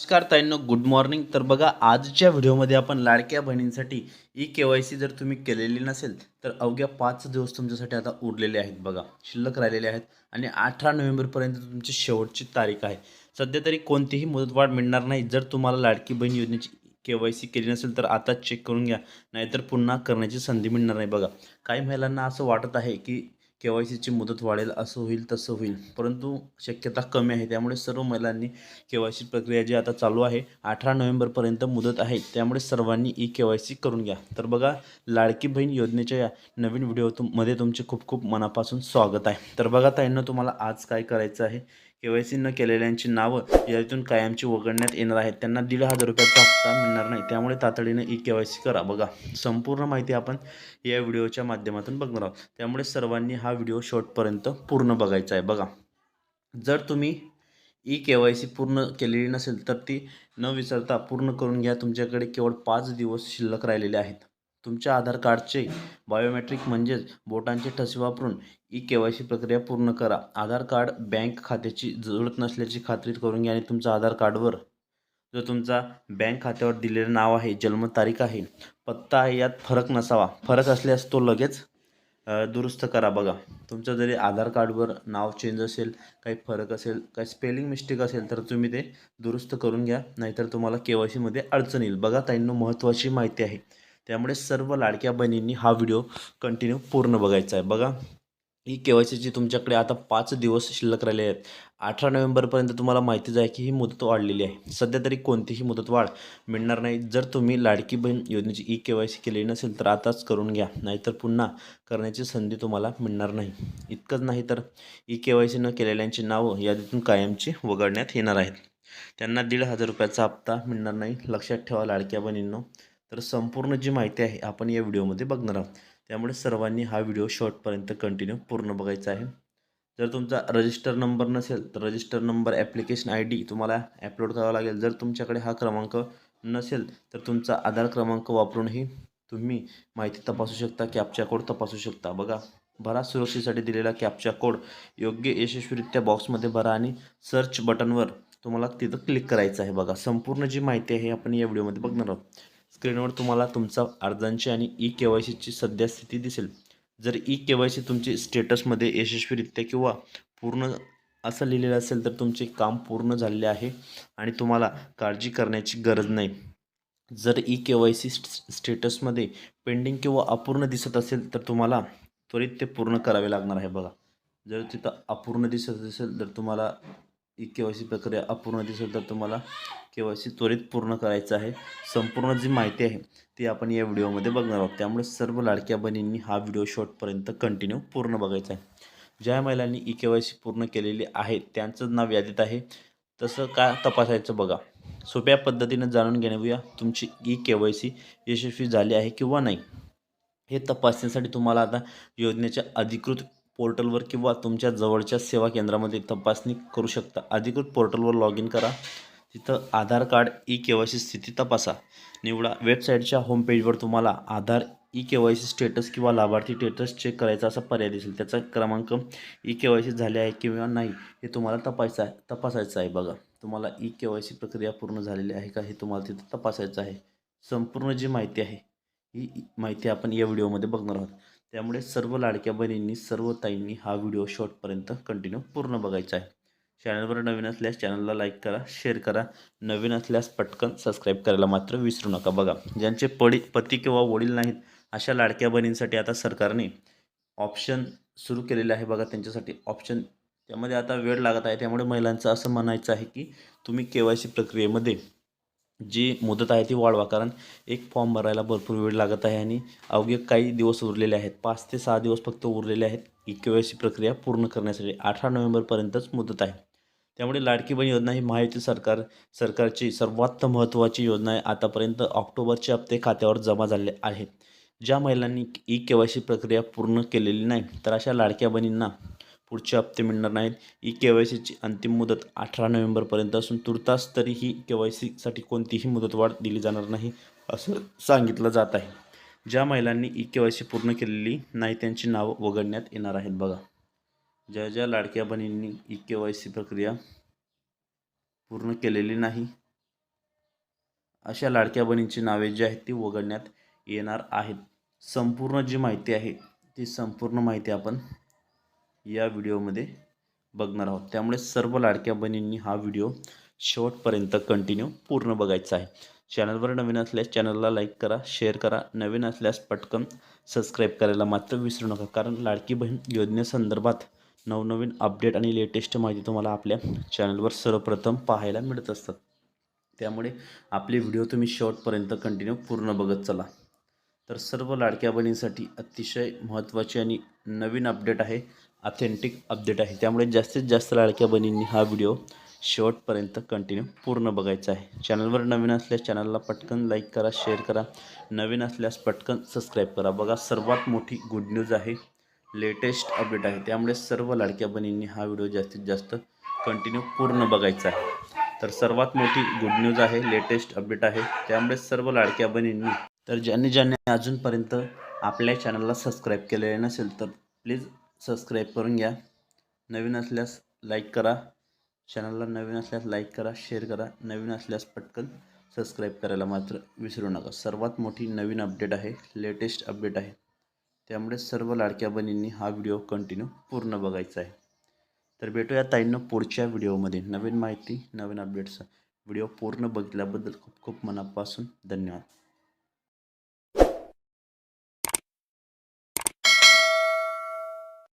नमस्कार ताईंनो good morning तर बघा आजच्या व्हिडिओमध्ये आपण लाडक्या बहिणींसाठी ई के वाय सी जर तुम्ही केलेली नसेल तर अवघ्या पाच दिवस तुमच्यासाठी आता उरलेले आहेत बघा. शिल्लक राहिलेले आहेत आणि अठरा नोव्हेंबरपर्यंत तुमची शेवटची तारीख आहे. सध्या तरी कोणतीही मुदतवाढ मिळणार नाही. जर तुम्हाला लाडकी बहीण योजनेची के वाय सी केली नसेल तर आता चेक करून घ्या. नाहीतर पुन्हा करण्याची संधी मिळणार नाही बघा. काही महिलांना असं वाटत आहे की के वाय सीची मुदत वाढेल असं होईल तसं होईल. परंतु शक्यता कमी आहे. त्यामुळे सर्व महिलांनी के वाय सी प्रक्रिया जी आता चालू आहे अठरा नोव्हेंबरपर्यंत मुदत आहे. त्यामुळे सर्वांनी ई के वाय सी करून घ्या. तर बघा लाडकी बहीण योजनेच्या या नवीन व्हिडिओ तुममध्ये तुमचे खूप खूप मनापासून स्वागत आहे. तर बघा ताईंना तुम्हाला आज काय करायचं आहे? के वाय सी न केलेल्यांची नावं यातून कायमची वगळण्यात येणार आहेत. त्यांना दीड हजार रुपयाचा हप्ता मिळणार नाही. त्यामुळे तातडीनं ई के वाय सी करा. बघा संपूर्ण माहिती आपण या व्हिडिओच्या माध्यमातून बघणार आहोत. त्यामुळे सर्वांनी हा व्हिडिओ शॉर्टपर्यंत पूर्ण बघायचा आहे. बघा जर तुम्ही ई के वाय सी पूर्ण केलेली नसेल तर ती न विसरता पूर्ण करून घ्या. तुमच्याकडे केवळ पाच दिवस शिल्लक राहिलेले आहेत. तुमच्या आधार कार्डचे बायोमेट्रिक म्हणजेच बोटांचे ठसे वापरून ई के वाय सी प्रक्रिया पूर्ण करा. आधार कार्ड बँक खात्याची जुळत नसल्याची खात्री करून घ्या आणि तुमच्या आधार कार्डवर जो तुमचा बँक खात्यावर दिलेलं नाव आहे जन्मतारीख आहे पत्ता आहे यात फरक नसावा. फरक असल्यास तो लगेच दुरुस्त करा बघा. तुमचं जरी आधार कार्डवर नाव चेंज असेल काही फरक असेल काही स्पेलिंग मिस्टेक असेल तर तुम्ही ते दुरुस्त करून घ्या. नाहीतर तुम्हाला के वाय सीमध्ये अडचण येईल. बघा ताईंनो महत्त्वाची माहिती आहे. त्यामुळे सर्व लाडक्या बहिणींनी हा व्हिडिओ कंटिन्यू पूर्ण बघायचा आहे. बघा ही के वाय सीची तुमच्याकडे आता पाच दिवस शिल्लक राहिले आहेत. अठरा नोव्हेंबरपर्यंत तुम्हाला माहितीच आहे की ही मुदत वाढलेली आहे. सध्या तरी कोणतीही मुदतवाढ मिळणार नाही. जर तुम्ही लाडकी बहीण योजनेची ई के वाय सी केलेली नसेल तर आताच करून घ्या. नाहीतर पुन्हा करण्याची संधी तुम्हाला मिळणार नाही. इतकंच नाही तर ई के वाय सी न केलेल्यांची नावं यादीतून कायमची वगळण्यात येणार आहेत. त्यांना दीड हजार रुपयाचा हप्ता मिळणार नाही. लक्षात ठेवा लाडक्या बहिणींनो. तर संपूर्ण जी माहिती आहे आपण या व्हिडिओमध्ये बघणार आहोत. त्यामुळे सर्वांनी हा व्हिडिओ शॉर्टपर्यंत कंटिन्यू पूर्ण बघायचा आहे. जर तुमचा रजिस्टर नंबर नसेल तर register number application I D तुम्हाला ॲपलोड करावा लागेल. जर तुमच्याकडे हा क्रमांक नसेल तर तुमचा आधार क्रमांक वापरूनही तुम्ही माहिती तपासू शकता कॅपचा कोड तपासू शकता. बघा भरा सुरक्षेसाठी दिलेला कॅपचा कोड. योग्य यशस्वीरित्या बॉक्समध्ये भरा आणि सर्च बटनवर तुम्हाला तिथं क्लिक करायचं आहे. बघा संपूर्ण जी माहिती आहे आपण या व्हिडिओमध्ये बघणार आहोत. स्क्रीनवर तुम्हाला तुमचा अर्जांची आणि ई के वाय सीची सध्या स्थिती दिसेल. जर ई के वाय सी तुमची स्टेटसमध्ये यशस्वीरित्या किंवा पूर्ण असं लिहिलेलं असेल तर तुमचे काम पूर्ण झालेले आहे आणि तुम्हाला काळजी करण्याची गरज नाही. जर ई के वाय सी स्टेटसमध्ये पेंडिंग किंवा अपूर्ण दिसत असेल तर तुम्हाला त्वरित ते पूर्ण करावे लागणार आहे बघा. जर तिथं अपूर्ण दिसत असेल तर तुम्हाला ई के वाय सी प्रक्रिया अपूर्ण दिसेल तर तुम्हाला के वाय सी त्वरित पूर्ण करायचं आहे. संपूर्ण जी माहिती आहे ती आपण या व्हिडिओमध्ये बघणार आहोत. त्यामुळे सर्व लाडक्या बहिणींनी हा व्हिडिओ शॉर्टपर्यंत कंटिन्यू पूर्ण बघायचा आहे. ज्या महिलांनी ई के वाय सी पूर्ण केलेली आहे त्यांचं नाव यादीत आहे. तसं का तपासायचं बघा. सोप्या पद्धतीनं जाणून घेऊया तुमची ई के वाय सी यशस्वी झाली आहे किंवा नाही हे तपासण्यासाठी तुम्हाला आता योजनेच्या अधिकृत पोर्टलवर किंवा तुमच्या जवळच्या सेवा केंद्रामध्ये तपासणी करू शकता. अधिकृत पोर्टलवर लॉग इन करा. तिथं Aadhaar card E K Y C स्थिती तपासा. निवडा. वेबसाईटच्या होम पेजवर तुम्हाला Aadhaar E K Y C status किंवा लाभार्थी स्टेटस चेक करायचा असा पर्याय दिसेल. त्याचा क्रमांक ई के वाय सी झाले आहे किंवा नाही हे तुम्हाला तपासायचं आहे तपासायचं आहे बघा. तुम्हाला ई के वाय सी प्रक्रिया पूर्ण झालेली आहे का हे तुम्हाला तिथं तपासायचं आहे. संपूर्ण जी माहिती आहे ही माहिती आपण या व्हिडिओमध्ये बघणार आहोत. त्यामुळे सर्व लाडक्या बहिणींनी सर्व ताईंनी हा व्हिडिओ शॉर्टपर्यंत कंटिन्यू पूर्ण बघायचा आहे. चॅनलवर नवीन असल्यास चॅनलला लाईक करा शेअर करा. नवीन असल्यास पटकन सबस्क्राईब करायला मात्र विसरू नका बघा. ज्यांचे पडी पती किंवा वडील नाहीत अशा लाडक्या बहिणींसाठी आता सरकारने ऑप्शन सुरू केलेले आहे बघा त्यांच्यासाठी. ऑप्शन त्यामध्ये आता वेळ लागत आहे त्यामुळे महिलांचं असं म्हणायचं आहे की तुम्ही के वाय सी प्रक्रियेमध्ये जी मुदत आहे ती वाढवा. कारण एक फॉर्म भरायला भरपूर वेळ लागत आहे आणि अवघे काही दिवस उरलेले आहेत. पाच ते सहा दिवस फक्त उरलेले आहेत. ई के वाय सी प्रक्रिया पूर्ण करण्यासाठी अठरा नोव्हेंबरपर्यंतच मुदत आहे. त्यामुळे लाडकी बहीण योजना ही महायुती सरकार सरकारची सर्वात महत्त्वाची योजना आहे. आतापर्यंत ऑक्टोबरचे हप्ते खात्यावर जमा झाले आहेत. ज्या महिलांनी ई के वाय सी प्रक्रिया पूर्ण केलेली नाही तर अशा लाडक्या बहिणींना पुढचे हप्ते मिळणार नाहीत. ई के वाय सीची अंतिम मुदत अठरा नोव्हेंबरपर्यंत असून तुर्तास तरीही के वाय सीसाठी कोणतीही मुदतवाढ दिली जाणार नाही असं सांगितलं जात आहे. ज्या महिलांनी ई के वाय सी पूर्ण केलेली नाही त्यांची नावं वगळण्यात येणार आहेत बघा. ज्या ज्या लाडक्या बहिणींनी ई के वाय सी प्रक्रिया पूर्ण केलेली नाही अशा लाडक्या बहिणींची नावे जी आहेत ती वगळण्यात येणार आहेत. संपूर्ण जी माहिती आहे ती संपूर्ण माहिती आपण या व्हिडिओमध्ये बघणार आहोत. त्यामुळे सर्व लाडक्या बहिणींनी हा व्हिडिओ शेवटपर्यंत कंटिन्यू पूर्ण बघायचा आहे. चॅनलवर नवीन असल्यास चॅनलला लाईक करा शेअर करा. नवीन असल्यास पटकन सबस्क्राईब करायला मात्र विसरू नका. कारण लाडकी बहीण योजनेसंदर्भात नवनवीन अपडेट आणि लेटेस्ट माहिती तुम्हाला आपल्या चॅनलवर सर्वप्रथम पाहायला मिळत असतात. त्यामुळे आपले व्हिडिओ तुम्ही शेवटपर्यंत कंटिन्यू पूर्ण बघत चला. तर सर्व लाडक्या बहिणींसाठी अतिशय महत्त्वाची आणि नवीन अपडेट आहे. ऑथेंटिक अपडेट आहे. त्यामुळे जास्तीत जास्त लाडक्या बहिणींनी हा व्हिडिओ शेवटपर्यंत कंटिन्यू पूर्ण बघायचा आहे. चॅनलवर नवीन असल्यास चॅनलला पटकन लाईक करा शेअर करा. नवीन असल्यास पटकन सबस्क्राईब करा. बघा सर्वात मोठी गुड न्यूज आहे लेटेस्ट अपडेट आहे. त्यामुळे सर्व लाडक्या बहिणींनी हा व्हिडिओ जास्तीत जास्त कंटिन्यू पूर्ण बघायचा आहे. तर सर्वात मोठी गुड न्यूज आहे लेटेस्ट अपडेट आहे. त्यामुळे सर्व लाडक्या बहिणींनी तर ज्यांनी ज्यांनी अजूनपर्यंत आपल्या चॅनलला सबस्क्राईब केलेले नसेल तर प्लीज सबस्क्राईब करून घ्या. नवीन असल्यास लाईक करा. चॅनलला नवीन असल्यास लाईक करा शेअर करा. नवीन असल्यास पटकन सबस्क्राईब करायला मात्र विसरू नका. सर्वात मोठी नवीन अपडेट आहे लेटेस्ट अपडेट आहे. त्यामुळे सर्व लाडक्या बहिणींनी हा व्हिडिओ कंटिन्यू पूर्ण बघायचा आहे. तर भेटूया ताईंना पुढच्या व्हिडिओमध्ये नवीन माहिती नवीन अपडेट्स व्हिडिओ पूर्ण बघितल्याबद्दल खूप खूप मनापासून धन्यवाद.